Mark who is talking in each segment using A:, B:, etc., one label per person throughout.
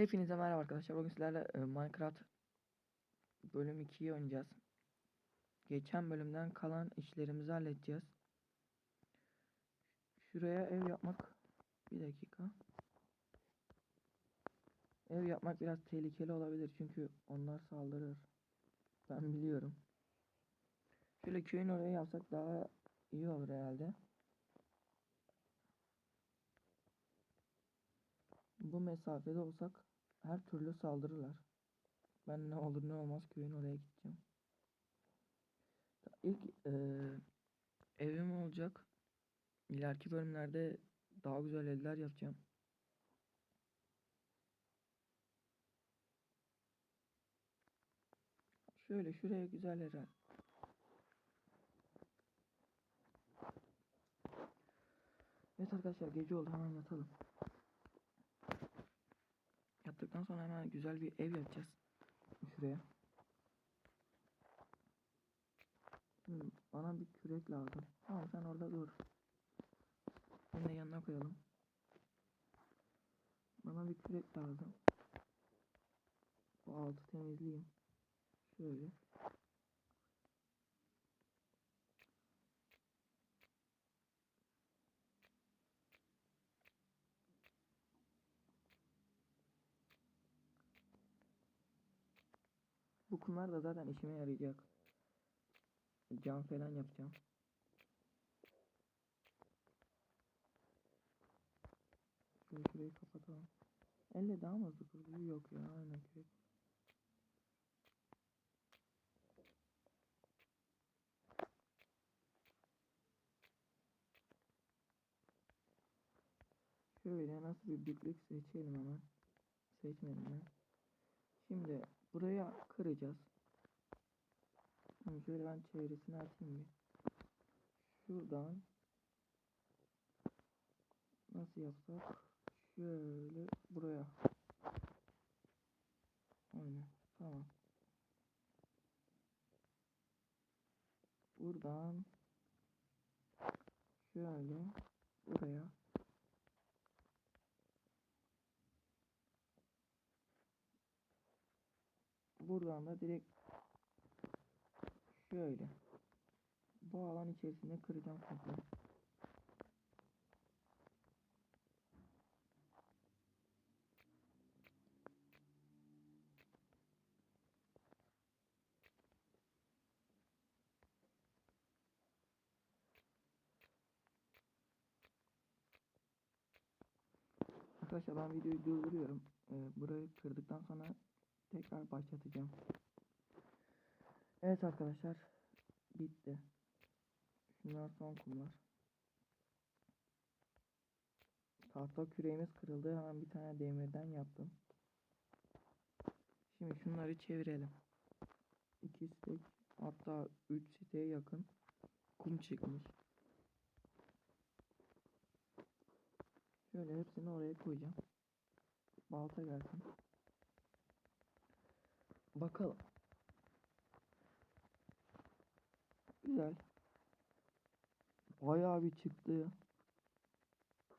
A: Hepinize merhaba arkadaşlar. Bugün sizlerle Minecraft bölüm 2'yi oynayacağız. Geçen bölümden kalan işlerimizi halledeceğiz. Şuraya ev yapmak bir dakika. Ev yapmak biraz tehlikeli olabilir çünkü onlar saldırır. Ben biliyorum. Şöyle köyün oraya yapsak daha iyi olur herhalde. Bu mesafede olsak her türlü saldırırlar. Ben ne olur ne olmaz köyün oraya gideceğim. İlk eee, evim olacak. İleriki bölümlerde daha güzel evler yapacağım. Şöyle şuraya güzel herhalde. Evet arkadaşlar gece oldu hemen yatalım. Yattıktan sonra hemen güzel bir ev yapacağız. Şuraya. Şimdi bana bir kürek lazım. Tamam sen orada dur. Seni de yanına koyalım. Bana bir kürek lazım. Bu altı temizleyeyim. Şöyle. Bu kumlar da zaten işime yarayacak. Cam falan yapacağım. Şöyle şurayı kapatalım. Elle daha mı hızlı kuruluyor? Yok ya aynen kürek. Şöyle nasıl bir büyüklük seçelim hemen. Seçmedim ben. Şimdi buraya kıracağız. Şimdi şöyle ben çevresini açayım bir. Şuradan nasıl yapsak? Şöyle buraya. Aynen. Tamam. Buradan şöyle buraya. Buradan da direkt şöyle bu alan içerisinde kıracağım komple. Arkadaşlar ben videoyu durduruyorum. Ee, burayı kırdıktan sonra tekrar başlatacağım. Evet arkadaşlar bitti. Şunlar son kumlar. Tahta küreğimiz kırıldı. Hemen bir tane demirden yaptım. Şimdi şunları çevirelim. 2 stek hatta 3 siteye yakın kum çıkmış. Şöyle hepsini oraya koyacağım. Balta gelsin. Bakalım. Güzel. Bayağı bir çıktı.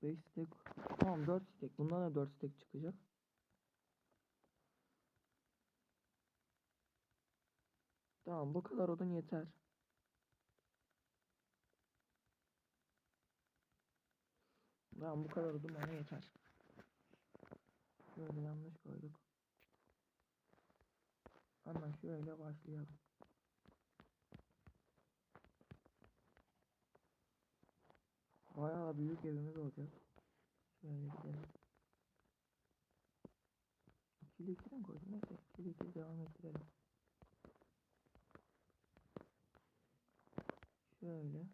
A: 5 stek. Tamam 4 stek. Bundan da 4 stek çıkacak. Tamam bu kadar odun yeter. Tamam bu kadar odun bana yeter. Şöyle yanlış koyduk. Hemen şöyle başlayalım. Bayağı büyük evimiz olacak. Şöyle gidelim. İkili ikili mi koydum? Neyse ikili ikili devam ettirelim. Şöyle.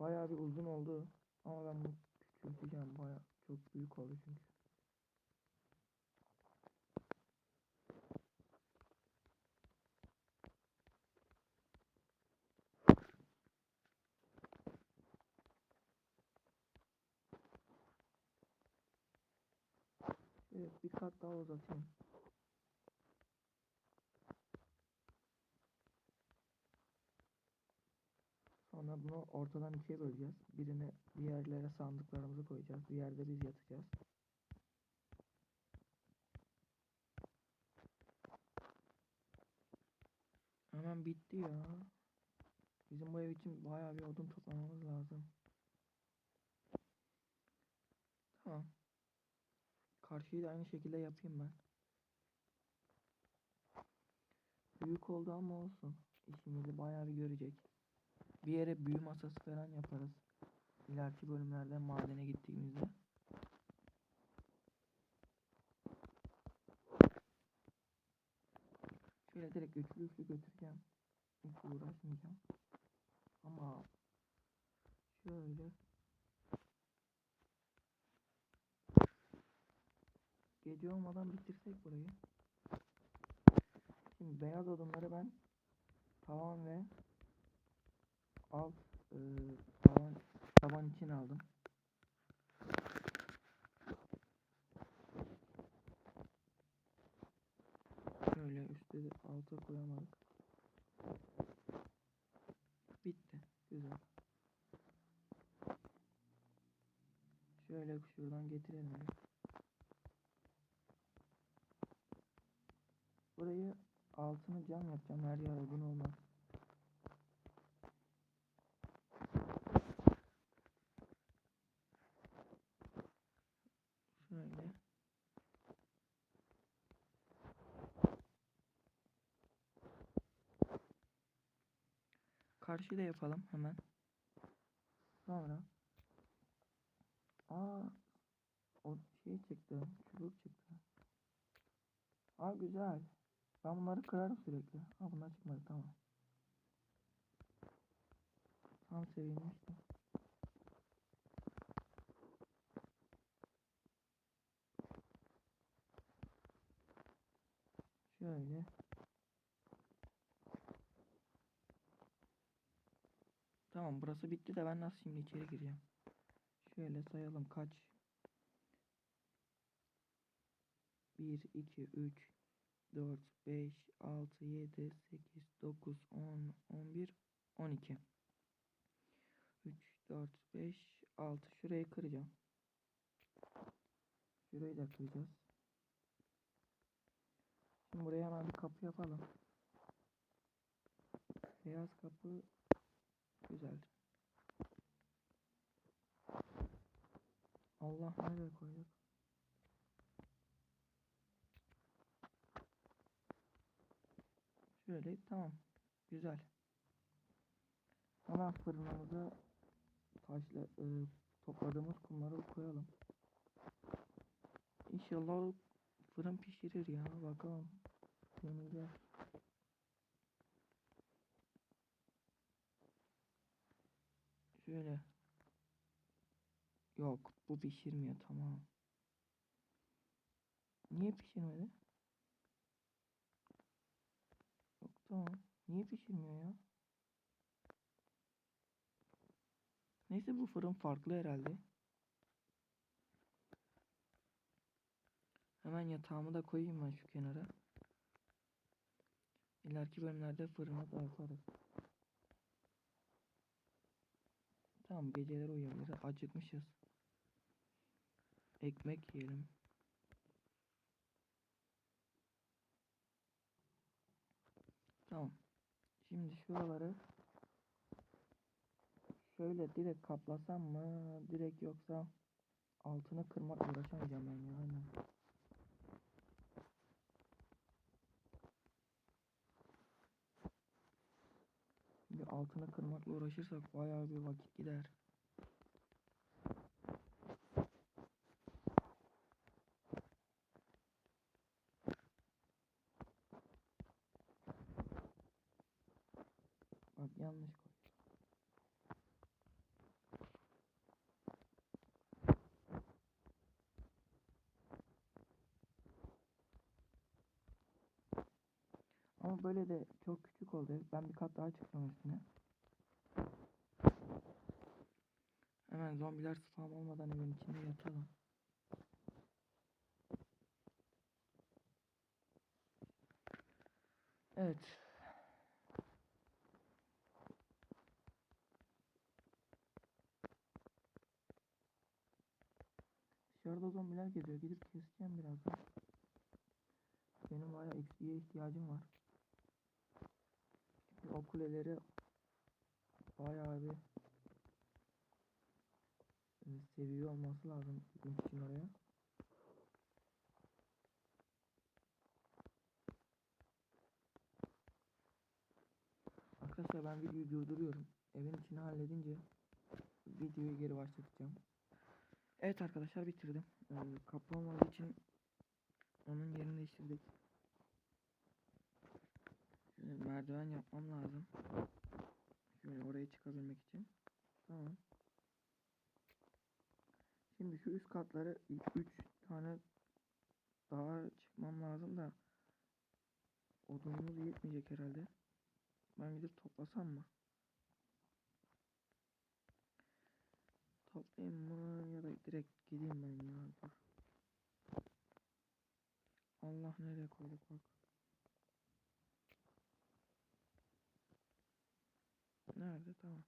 A: Bayağı bir uzun oldu. Ama ben bunu küçülteceğim. Bayağı çok büyük oldu çünkü. Evet bir kat daha uzatayım. Sonra bunu ortadan ikiye böleceğiz. Birini bir yerlere sandıklarımızı koyacağız. Bir yerde biz yatacağız. Hemen bitti ya. Bizim bu ev için bayağı bir odun toplamamız lazım. Tamam. Karşıyı da aynı şekilde yapayım ben. Büyük oldu ama olsun. İşimizi bayağı bir görecek. Bir yere büyü masası falan yaparız. İleriki bölümlerde madene gittiğimizde. Şöyle direkt üçlü üçlü götüreceğim. Hiç uğraşmayacağım. Ama şöyle gece olmadan bitirsek burayı. Şimdi beyaz odunları ben tavan ve alt e, tavan tavan için aldım. Şöyle üstte de alta koyamadık. Bitti. Güzel. Şöyle şuradan getirelim. Burayı altını cam yapacağım. Her yer odun olmaz. Şöyle. Karşıda yapalım hemen. Sonra Aa o şey çıktı. Çubuk çıktı. Aa güzel. Ben bunları kırarım sürekli. Ha bunlar çıkmadı tamam. Tam sevinmiştim. Şöyle. Tamam burası bitti de ben nasıl şimdi içeri gireceğim? Şöyle sayalım kaç? 1, 2, 3, 4, 5, 6, 7, 8, 9, 10, 11, 12. 3, 4, 5, 6. Şurayı kıracağım. Şurayı da kıracağız. Şimdi buraya hemen bir kapı yapalım. Beyaz kapı güzel. Allah nereye koyduk? Şöyle tamam. Güzel. Hemen fırınımıza taşla e, topladığımız kumları koyalım. İnşallah fırın pişirir ya bakalım. Deneyeceğiz. Şöyle. Yok bu pişirmiyor tamam. Niye pişirmedi? Yok tamam. Niye pişirmiyor ya? Neyse bu fırın farklı herhalde. Hemen yatağımı da koyayım ben şu kenara. İleriki bölümlerde fırını da yaparız. Tamam geceleri uyuyabiliriz. Acıkmışız. Ekmek yiyelim. Tamam. Şimdi şuraları şöyle direkt kaplasam mı? Direkt yoksa altını kırmak uğraşamayacağım ben ya. Şimdi altını kırmakla uğraşırsak bayağı bir vakit gider. Bak yanlış koy. Böyle de çok küçük oldu. Ben bir kat daha çıksam üstüne. Hemen zombiler spam olmadan evin içinde yatalım. Evet. Dışarıda zombiler geziyor. Gidip keseceğim birazdan. Benim bayağı XP'ye ihtiyacım var. Kuleleri bayağı bir e, seviye olması lazım gitmek için oraya. Arkadaşlar ben videoyu durduruyorum. Evin içini halledince videoyu geri başlatacağım. Evet arkadaşlar bitirdim. Ee, kapı olmadığı için onun yerini değiştirdik. Şöyle merdiven yapmam lazım. Şöyle oraya çıkabilmek için. Tamam. Şimdi şu üst katları 3 tane daha çıkmam lazım da odunumuz yetmeyecek herhalde. Ben gidip toplasam mı? Toplayayım mı ya da direkt gideyim ben ya dur. Allah nereye koyduk bak. Nerede tamam.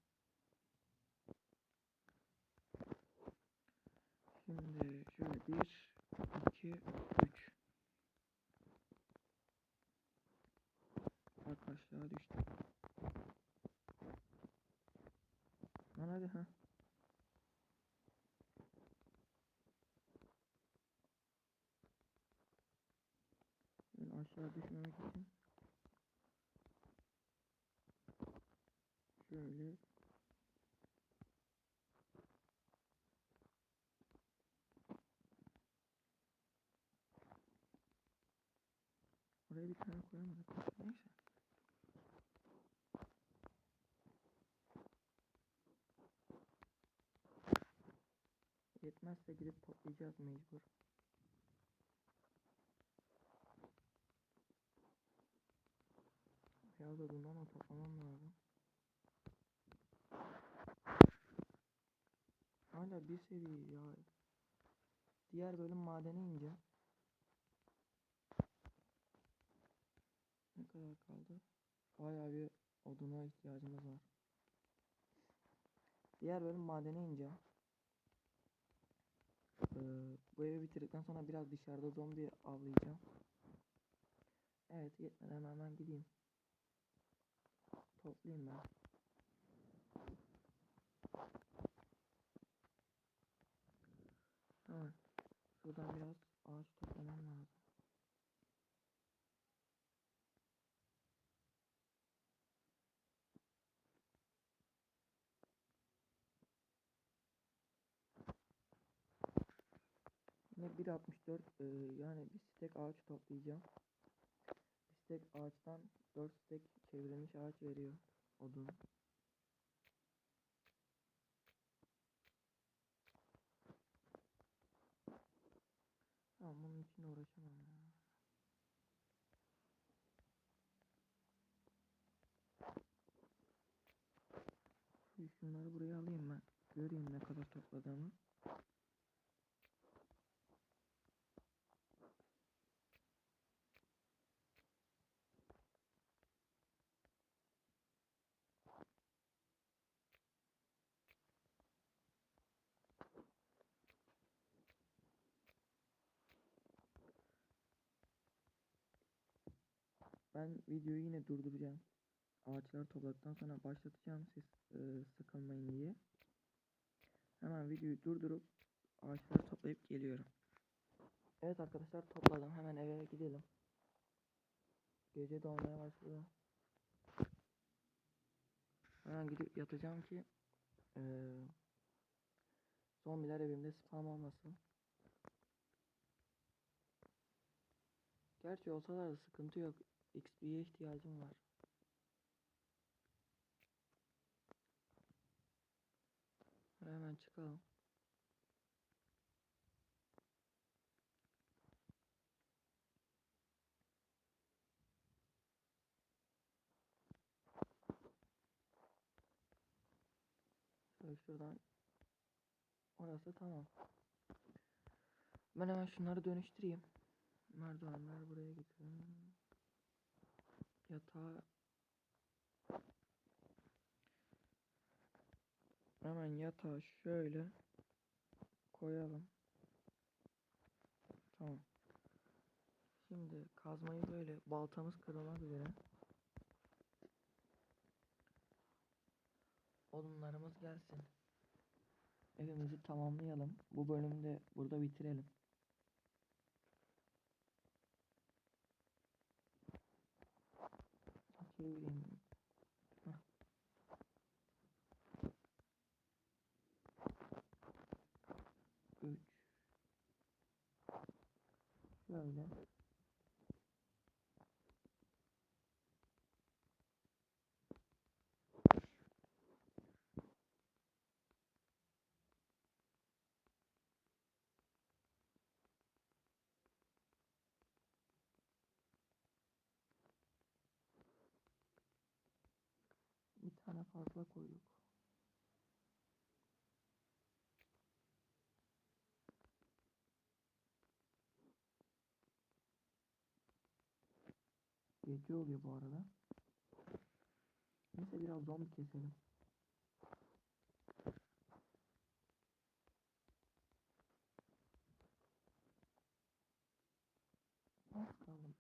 A: Şimdi şöyle bir, iki, üç. Aşağı düştü. Lan hadi ha. Böyle aşağı düşmemek için şöyle Oraya bir tane koyamadık. Neyse. Yetmezse gidip toplayacağız mecbur. Beyaz odundan o toplamam lazım. Hala bir seviye ya. Diğer bölüm madene ineceğim. Ne kadar kaldı? Bayağı bir oduna ihtiyacımız var. Diğer bölüm madene ineceğim. Ee, bu evi bitirdikten sonra biraz dışarıda zombi avlayacağım. Evet yetmeden hemen gideyim. Toplayayım ben. Tamam. Şuradan biraz ağaç toplamam lazım. Yine 1.64 e, yani bir stek ağaç toplayacağım. Bir stek ağaçtan 4 stek çevrilmiş ağaç veriyor odun. Tamam bunun için uğraşamam ya. Şunları buraya alayım ben. Göreyim ne kadar topladığımı. Ben videoyu yine durduracağım. Ağaçları topladıktan sonra başlatacağım siz e, sıkılmayın diye. Hemen videoyu durdurup ağaçları toplayıp geliyorum. Evet arkadaşlar topladım. Hemen eve gidelim. Gece doğmaya başladı. Hemen gidip yatacağım ki e, zombiler evimde spam olmasın. Gerçi olsalar da sıkıntı yok. XP'ye ihtiyacım var. Hemen çıkalım. Şöyle şuradan. Orası tamam. Ben hemen şunları dönüştüreyim. Merdivenler buraya getirelim. Yatağı hemen yatağı şöyle koyalım. Tamam. Şimdi kazmayı böyle baltamız kırılmak üzere. Odunlarımız gelsin. Evimizi tamamlayalım. Bu bölümü de burada bitirelim. Heh. Üç. Şöyle. Bir tane fazla koyduk. Gece oluyor bu arada. Neyse biraz zombi keselim. Az kaldı.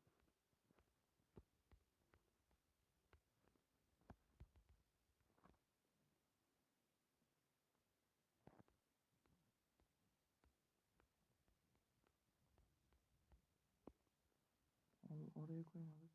A: Onu oraya koymadık.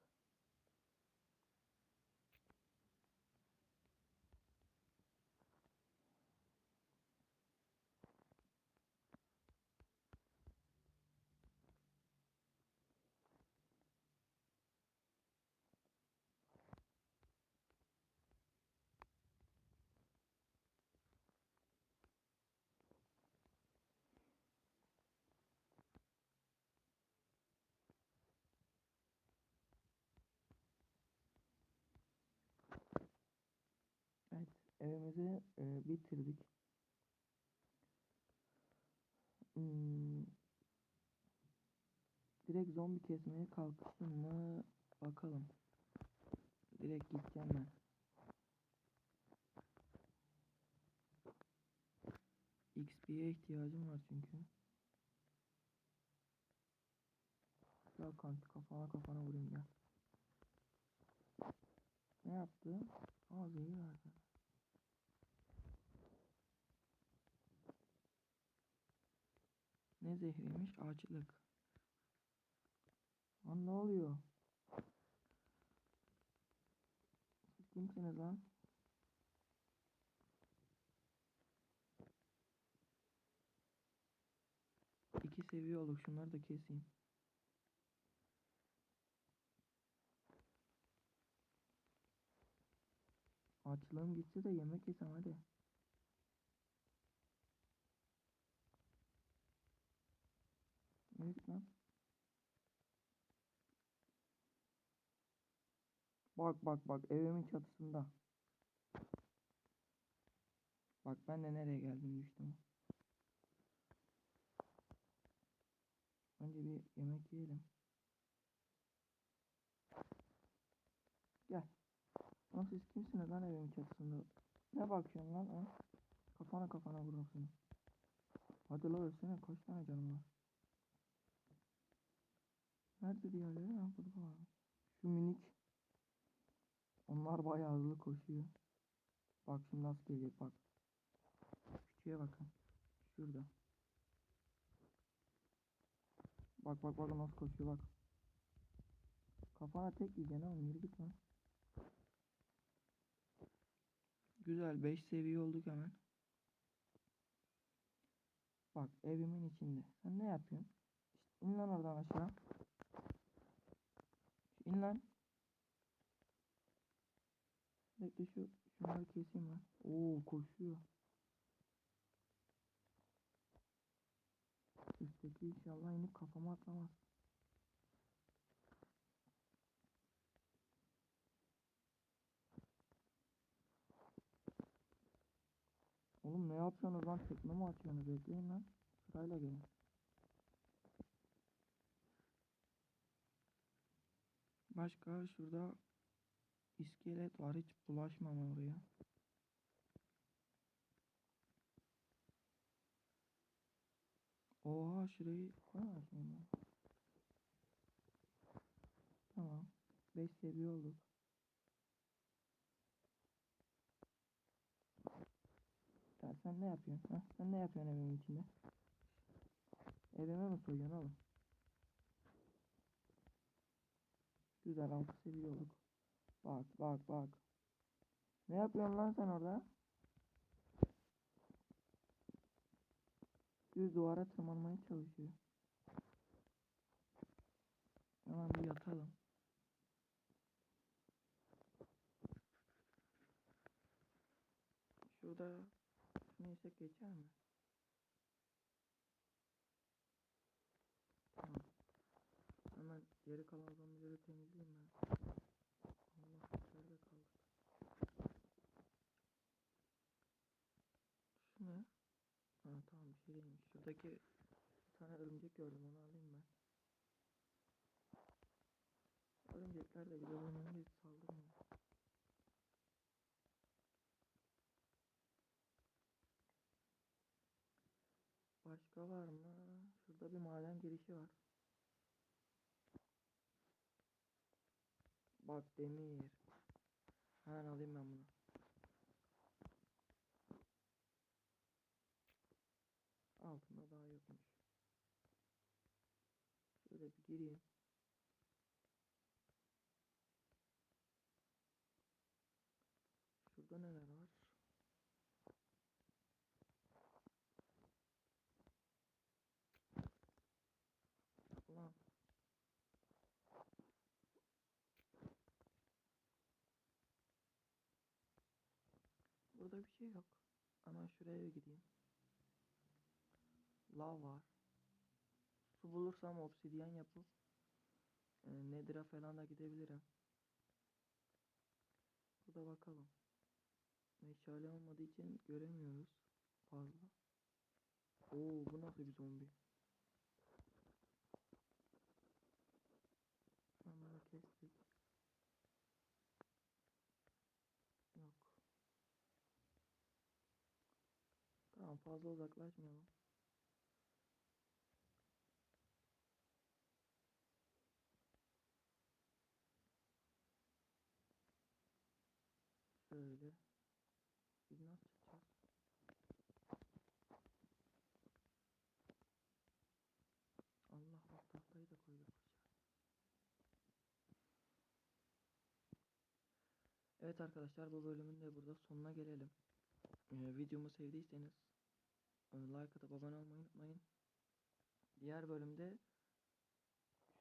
A: Evet, evimizi e, bitirdik. Hmm, direkt zombi kesmeye kalkıştım mı? Bakalım. Direkt gideceğim ben. XP'ye ihtiyacım var çünkü. Gel kanki kafana kafana vurayım gel. Ne yaptı? Zehir verdi. Ne zehriymiş? Açlık. Lan ne oluyor? Siz kimsiniz lan? İki seviye olduk. Şunları da keseyim. Açlığım gitse de yemek yesem hadi. Nereye git? Bak bak bak evimin çatısında. Bak ben de nereye geldim düştüm. Önce bir yemek yiyelim. Gel. Lan siz kimsiniz lan evimin çatısında? Ne bakıyorsun lan ha? Kafana kafana vururum. Hadi la ölsene kaç tane canım var? Nerede diğerleri? Ha burada var. Şu minik. Onlar bayağı hızlı koşuyor. Bak şimdi nasıl gelecek bak. Küçüğe bakın. Şurada. Bak bak bak nasıl koşuyor bak. Kafana tek yiyeceksin oğlum yürü git lan. Güzel 5 seviye olduk hemen. Bak evimin içinde. Sen ne yapıyorsun? İşte in lan oradan aşağı. İn lan. Bekle şu şunları keseyim ben. Oo koşuyor. Üstteki inşallah inip kafama atlamaz. Oğlum ne yapıyorsunuz lan? Tekme mi atıyorsunuz? Bekleyin lan. Sırayla gelin. Başka şurada iskelet var. Hiç bulaşmam oraya. Oha şurayı ha şimdi. Tamam. 5 seviye olduk. Sen ne yapıyorsun? Ha? Sen ne yapıyorsun evimin içinde? Evime mi soyuyorsun oğlum? Güzel 6 seviye. Bak bak bak. Ne yapıyorsun lan sen orada? Düz duvara tırmanmaya çalışıyor. Hemen bir yatalım. Şurada yesek geçer mi? Tamam. Hemen geri kalan zombileri temizleyeyim ben. Allah nerede kaldık? Şu ne? Ha tamam bir şey değilmiş. Şuradaki bir tane örümcek gördüm onu alayım ben. Örümcekler de bize bunun hiç saldırmıyor. Başka var mı? Şurada bir maden girişi var. Bak demir. Hemen alayım ben bunu. Altında daha yokmuş. Şöyle bir gireyim. Şurada neler var? Burada bir şey yok. Hemen şuraya gideyim. Lav var. Su bulursam obsidyen yapıp e, Nether'a falan da gidebilirim. Burada bakalım. Meşale olmadığı için göremiyoruz fazla. Oo bu nasıl bir zombi? Hemen kestik. Yok. Tamam fazla uzaklaşmayalım. Şöyle. Biz nasıl çıkacağız? Allah bak tahtayı da koyduk. Evet arkadaşlar bu bölümün de burada sonuna gelelim. Ee, videomu sevdiyseniz like atıp abone olmayı unutmayın. Diğer bölümde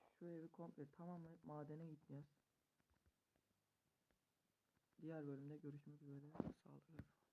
A: şu evi komple tamamlayıp madene gideceğiz. Diğer bölümde görüşmek üzere. Sağlıcakla.